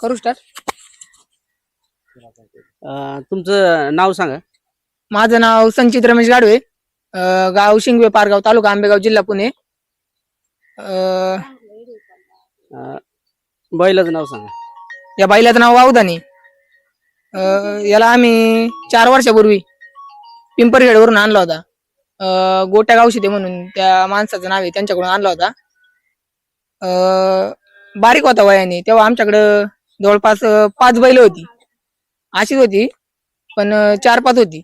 करू स्टार्ट अं, तुमचं नाव सांगा. माझं नाव संचित रमेश गाडवे. अं, गाव शिंगवे पारगाव तालुका आंबेगाव जिल्हा पुणे. अं, अं, बैलाचं नाव सांगा. या बैलाचं नाव वावदानी. अं, याला आम्ही चार वर्षापूर्वी पिंपरखेडवरून आणला होता. अं, गोट्या गावशिते म्हणून त्या माणसाचं नाव आहे त्यांच्याकडून आणला होता. अं, बारीक होता वयाने. तेव्हा आमच्याकडं जवळपास पाच बैल होती. अशीच होती पण चार पाच होती.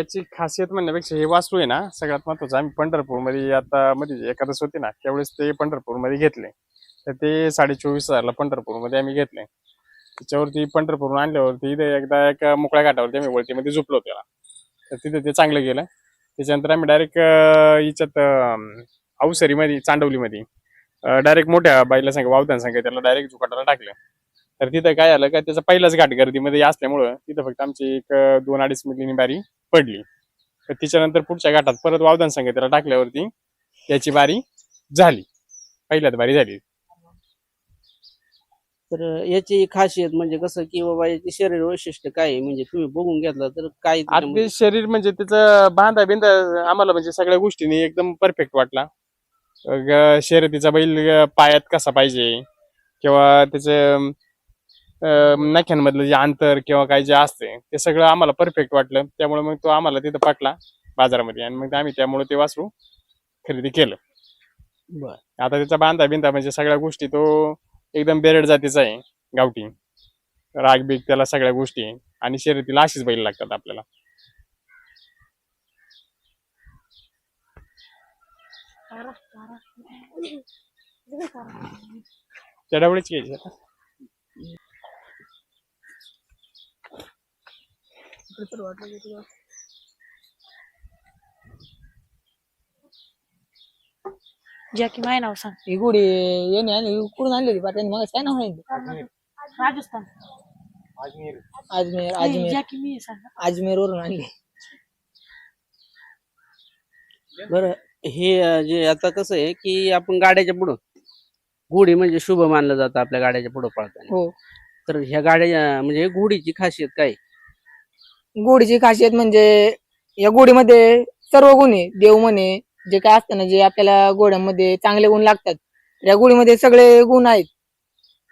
याची खासियत म्हणण्यापेक्षा हे वास्तू आहे ना सगळ्यात महत्वाचं. आम्ही पंढरपूरमध्ये आता मध्ये एकादश होती ना त्यावेळेस ते पंढरपूरमध्ये घेतले. तर ते साडे चोवीस हजारला पंढरपूरमध्ये आम्ही घेतले. त्याच्यावरती पंढरपूरहून आणल्यावरती इथे एकदा एका मोकळ्या घाटावरती आम्ही वळतीमध्ये झोपलो त्याला तर तिथे ते चांगलं गेलं. त्याच्यानंतर आम्ही डायरेक्ट याच्यात अं, अवसरीमध्ये चांडवलीमध्ये डायरेक्ट मोठ्या बाईला सांगा वावताना सांगा त्याला डायरेक्ट झुकाटाला टाकलं. तर तिथं काय आलं का त्याचा पहिलाच घाट गर्दीमध्ये असल्यामुळं तिथं फक्त आमची एक दोन अडीच मिलीनी बारी पडली. तर तिच्यानंतर पुढच्या घाटात परत वावदान संघ त्याला टाकल्यावरती त्याची बारी झाली. पहिल्यात बारी झाली. तर याची खासियत म्हणजे कसं की बाबा याची शरीर वैशिष्ट्य काय आहे? म्हणजे तुम्ही बघून घेतलं तर काय आपले शरीर म्हणजे त्याचं बांधा बिंदा आम्हाला म्हणजे सगळ्या गोष्टींनी एकदम परफेक्ट वाटला. शर्यतीचा बैल पायात कसा पाहिजे? किंवा त्याचं नाक्यांमधलं जे अंतर किंवा काय जे असते ते सगळं आम्हाला परफेक्ट वाटलं. त्यामुळे मग तो आम्हाला तिथं पटला बाजारामध्ये आणि मग आम्ही त्यामुळे ते वासरू खरेदी केलं. बरं. आता त्याचा बांधा बिंदा म्हणजे सगळ्या गोष्टी तो एकदम बेरड जातीचा आहे गावठी. राग बीग त्याला सगळ्या गोष्टी आहे. आणि शर्यतीला अशीच बैल लागतात आपल्याला. चढावळीच घ्यायची आता. जॅकी माय नाव सांग. ही गुढी येणे आणि कुठून आणली होती त्यांनी मग काय नाव आहे राजस्थान. अजमेर. नाही, अजमेर. जॅकी मी सांग. अजमेर वरून आणली. बरं हे अं, जे आता कसं आहे की आपण गाड्याच्या पुढं घोडी म्हणजे शुभ मानलं जातं आपल्या गाड्याच्या पुढं पळताना. हो. तर ह्या गाड्या म्हणजे घोडीची खासियत काय आहे? गोडीची खासियत म्हणजे या गोडीमध्ये सर्व गुण आहे. देव म्हणे जे काय असतं ना जे आपल्याला गोड्यांमध्ये चांगले गुण लागतात या गोडीमध्ये सगळे गुण आहेत.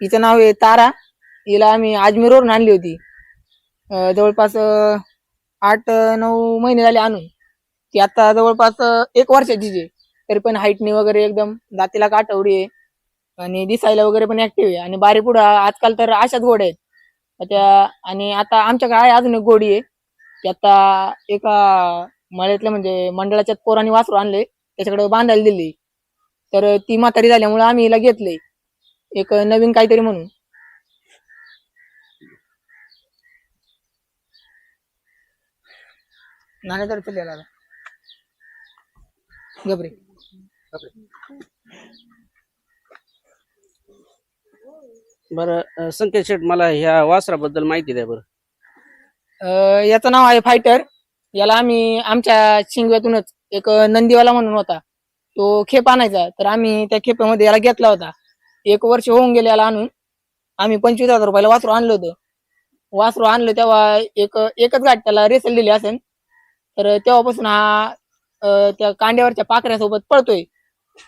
हिचं नाव आहे तारा. हिला आम्ही अजमेरवरून आणली होती. अं, जवळपास अं, आठ अं, नऊ महिने झाले आणून. ती आता जवळपास अं, एक वर्षाची जे तरी पण हाईटने वगैरे एकदम दातीला काठवडी आहे. आणि दिसायला वगैरे पण ऍक्टिव्ह आहे. आणि बारीपुडा आजकाल तर अशाच गोड्या आहेत. त्या आणि आता आमच्याकडे आहे अजून एक गोडी आहे. आता एका मळ्यातल्या म्हणजे मंडळाच्या पोरांनी वासरू आणले त्याच्याकडे बांधायला दिली. तर ती म्हातारी झाल्यामुळे आम्ही हिला घेतलंय एक नवीन काहीतरी म्हणून. गबरे बरं अं, संकेत शेठ मला ह्या वासराबद्दल माहिती द्या बरं. अं, याचं नाव आहे फायटर याला आम्ही आमच्या शिंगव्यातूनच एक नंदीवाला म्हणून होता. तो खेप आणायचा. तर आम्ही त्या खेपामध्ये याला घेतला होता. एक वर्ष होऊन गेले याला आणून. आम्ही पंचवीस हजार रुपयाला वासरू आणलं होतं. वासरू आणलं तेव्हा एक एकच गाठ त्याला रेसल दिली असेल. तर तेव्हापासून हा अं, त्या कांड्यावरच्या पाकऱ्यासोबत पळतोय.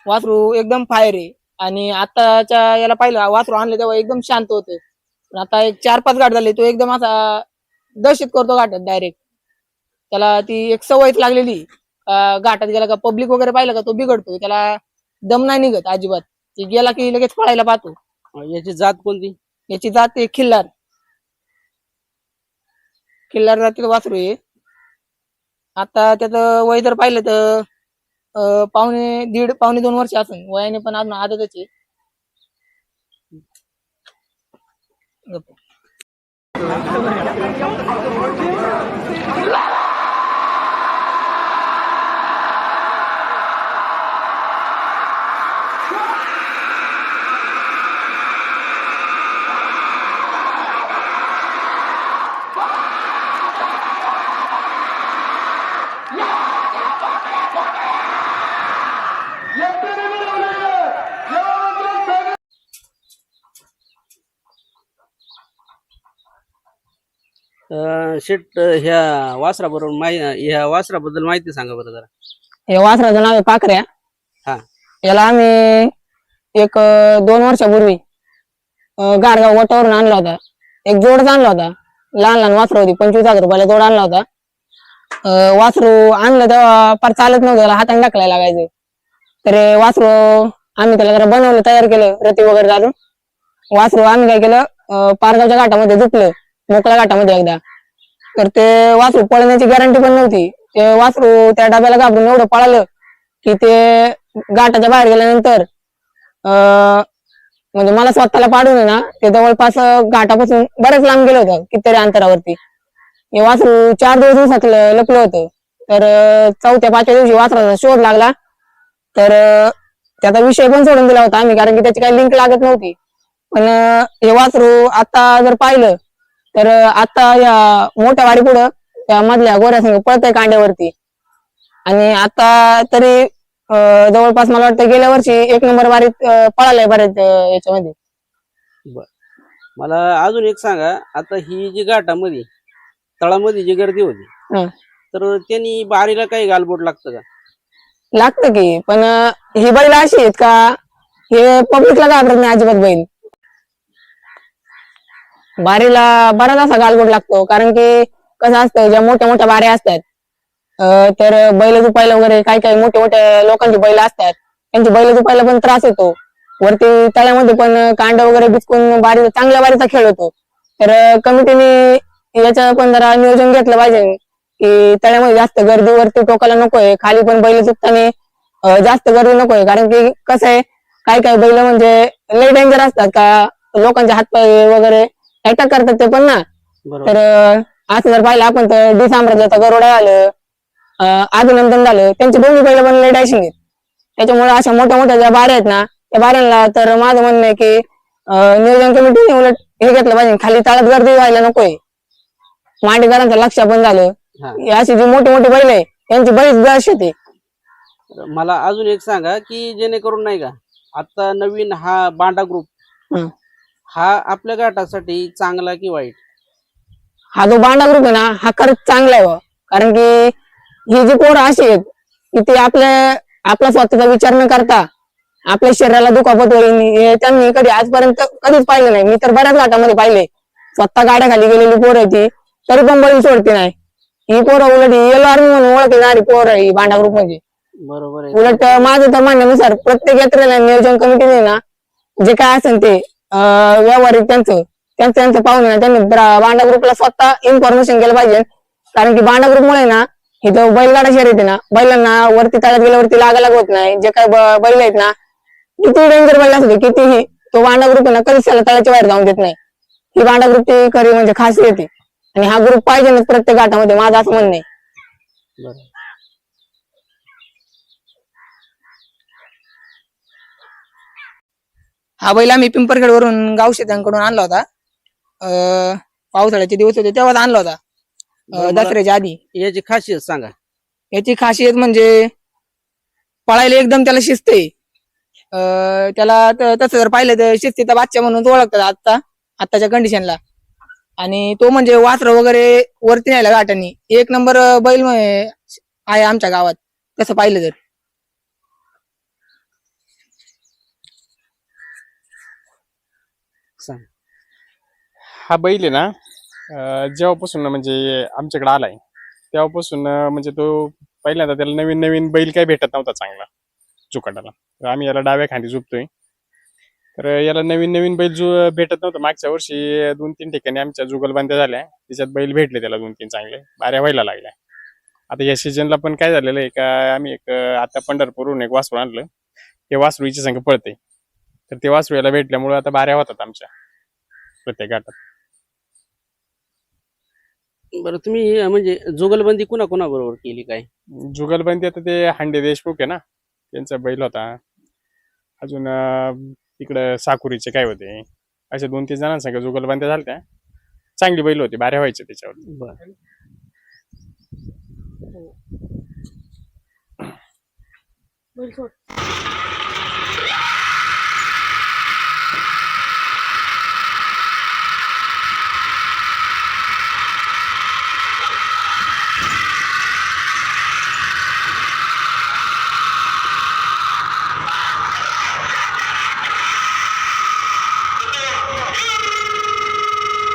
वासरू एकदम फायर आहे. आणि आताच्या याला पाहिलं वासरू आणलं तेव्हा एकदम शांत होतं. पण आता एक चार पाच गाठ झाले तो एकदम असा दहशत करतो घाटात डायरेक्ट त्याला ती एक सवयच लागलेली. घाटात गेला का पब्लिक वगैरे पाहिलं का तो बिघडतो त्याला दम नाही निघत अजिबात. ती गेला की लगेच पळायला पाहतो. याची जात कोणती? याची जात आहे खिल्लार. खिल्लार जातीचं वासरू आहे. आता त्याचं वय जर पाहिलं तर पावणे दीड पावणे दोन वर्ष असेल वयाने पण अजून आदतच आहे. 对 शेट ह्या वासराबरोबर माहि ह्या वासराबद्दल माहिती सांगा बरं जरा. हे वासराचं नाव आहे पाखऱ्या. हा. याला आम्ही एक अं, दोन वर्षापूर्वी अं, गारगाव गोटावरून आणला होता. एक जोडच आणला होता. लहान लहान वासरू होती. पंचवीस हजार रुपयाला जोड आणला होता. अं, वासरू आणलं तेव्हा फार चालत नव्हतं. त्याला हाताने टाकलाय लागायचं. तर हे वासरू आम्ही त्याला जरा बनवलं तयार केलं. रती वगैरे घालून वासरू आम्ही काय केलं? अं, पारगावच्या घाटामध्ये झुकलं मोकळ्या घाटामध्ये एकदा. तर ते वासरू पळण्याची गॅरंटी पण नव्हती. ते वासरू त्या डब्याला घाबरून एवढं पळालं की ते घाटाच्या बाहेर गेल्यानंतर अं, म्हणजे मला स्वतःला पाडून ना ते जवळपास घाटापासून बरेच लांब गेलं होतं कितीतरी अंतरावरती. हे वासरू चार दिवस दिवसातलं लपलं होतं. तर चौथ्या पाचव्या दिवशी वासराचा शोध लागला. तर त्याचा विषय पण सोडून दिला होता आम्ही कारण की त्याची काही लिंक लागत नव्हती. पण हे वासरू आता जर पाहिलं तर आता या मोठ्या वाडी पुढं त्या मधल्या गोऱ्या संघ पळतंय कांड्यावरती. आणि आता तरी जवळपास मला वाटतं गेल्या वर्षी एक नंबर वारीत पळालाय बऱ्याच याच्यामध्ये. मला अजून एक सांगा. आता ही जी घाटामध्ये तळामध्ये जी गर्दी होती. तर त्यांनी बारीला काही गालबोट लागतं का? लागतं की पण ही बैल अशी आहेत का हे पब्लिकला घाबरत नाही अजिबात बैल. बारीला बराच असा गालबोट लागतो. कारण की कसं असतं ज्या मोठ्या मोठ्या बाऱ्या असतात तर बैल दुपायला वगैरे काही काही मोठे मोठे लोकांची बैल असतात. त्यांची बैल दुपायला पण त्रास होतो. वरती तळ्यामध्ये पण कांड वगैरे बिचकून बारी चांगल्या बारीचा खेळ होतो. तर कमिटीने याचं पण जरा नियोजन घेतलं पाहिजे. की तळ्यामध्ये जास्त गर्दी वरती टोकाला नकोय. खाली पण बैल चुकताना जास्त गर्दी नकोय. कारण की कसं आहे काही काही बैल म्हणजे लय डेंजर असतात का लोकांचे हातपाय वगैरे अटॅक करतात ते पण ना. तर असं जर पाहिलं आपण तर डी साम्राज्याचं गरोडा आलं अं, अभिनंदन झालं. त्यांचे दोन्ही पण लय डॅशिंग आहेत. त्याच्यामुळे अशा मोठ्या मोठ्या ज्या बाऱ्या आहेत ना त्या बाऱ्यांना तर माझं म्हणणं आहे की नियोजन कमिटीने उलट हे घेतलं पाहिजे. खाली तळात गर्दी व्हायला नकोय. मांडीकरांचं लक्ष पण झालं. अशी जी मोठी मोठी बैल आहे त्यांची बरीच दश येते मला अजून एक सांगा की जेणेकरून नाही का आता नवीन हा बांडा ग्रुप हं. हा आपल्या घाटासाठी चांगला की वाईट? हा जो बांडा ग्रुप आहे ना हा खरंच चांगला आहे बुवा. कारण की ही जी पोरं अशी आहेत की ते आपल्या आपला स्वतःचा विचार न करता आपल्या शरीराला दुखापत होईल. हे त्यांनी कधी आजपर्यंत कधीच पाहिलं नाही. मी तर बऱ्याच घाटामध्ये पाहिले. स्वतः गाड्या खाली गेलेली पोरं आहे ती. तरी पण बैल सोडते नाही. ही पोरं उलट येलो आर्मी म्हणून ओळखणारी पोरं आहे ही बांडा ग्रुप म्हणजे बरोबर आहे. उलट माझं तर म्हणण्यानुसार प्रत्येक यात्रेला नियोजन कमिटीने ना जे काय असेल ते व्यावहारिक त्यांचं त्यांचं त्यांचं पाहून ना त्यांनी बांडा ग्रुपला स्वतः इन्फॉर्मेशन केलं पाहिजे. कारण की बांडा ग्रुपमुळे ना इथं बैलगाडा शर्यत आहे ना बैलांना वरती तळ्यात गेल्यावरती लागायला होत नाही. जे काय बैल आहेत ना किती डेंजर बैल असते कितीही तो बांडा ग्रुप आहे ना कधीच त्याला तळ्याच्या बाहेर जाऊन देत नाही. ही बांडा ग्रुपची खरी म्हणजे खासियत आहे. आणि हा ग्रुप पाहिजे ना प्रत्येक गाठामध्ये माझं असं म्हणणं आहे. हा बैल आम्ही पिंपरखेड वरून गाव शेतांकडून आणला होता. अं, पावसाळ्याचे दिवस होते तेव्हाच आणला होता. अं, बरं, मला दसऱ्याच्या आधी. याची खासियत सांगा. याची खासियत म्हणजे पळायला एकदम त्याला शिस्त आहे. अं, त्याला त- तसं जर पाहिलं तर शिस्तीचा बादशा म्हणून ओळखतात आता आताच्या कंडिशनला आणि तो म्हणजे वासर वगैरे वरती न्यायला गाठानी. एक नंबर बैल आहे आमच्या गावात. तसं पाहिलं तर. सांग. हा बैल आहे ना अं, जेव्हापासून म्हणजे आमच्याकडे आलाय तेव्हापासून म्हणजे तो पहिल्यांदा त्याला नवीन नवीन बैल काही भेटत नव्हता चांगला जुकाटाला तर आम्ही याला डाव्या खांदी झुकतोय. तर याला नवीन नवीन बैल जु भेटत नव्हतं मागच्या वर्षी दोन तीन ठिकाणी आमच्या जुगलबंद्या झाल्या. त्याच्यात बैल भेटले त्याला दोन तीन चांगले बाऱ्या व्हायला लागल्या. आता या सीजनला पण काय झालेलं आहे का आम्ही एक अं, आता पंढरपूरहून एक वासरू आणलं. ते वासरू हिच्या संग पळते तर ते याला भेटल्यामुळे आता बाऱ्या होतात आमच्या प्रत्येक घाटात बरं तुम्ही म्हणजे जुगलबंदी कुणा कुणा बरोबर केली काय? जुगलबंदी आता ते हांडे देशमुख आहे ना त्यांचा बैल होता. अजून तिकडं साकुरीचे काय होते असे दोन तीन जणांसंग जुगलबंद्या झाल्या चांगली बैल होती बाऱ्या व्हायचे त्याच्यावर बरं. बैल सोड.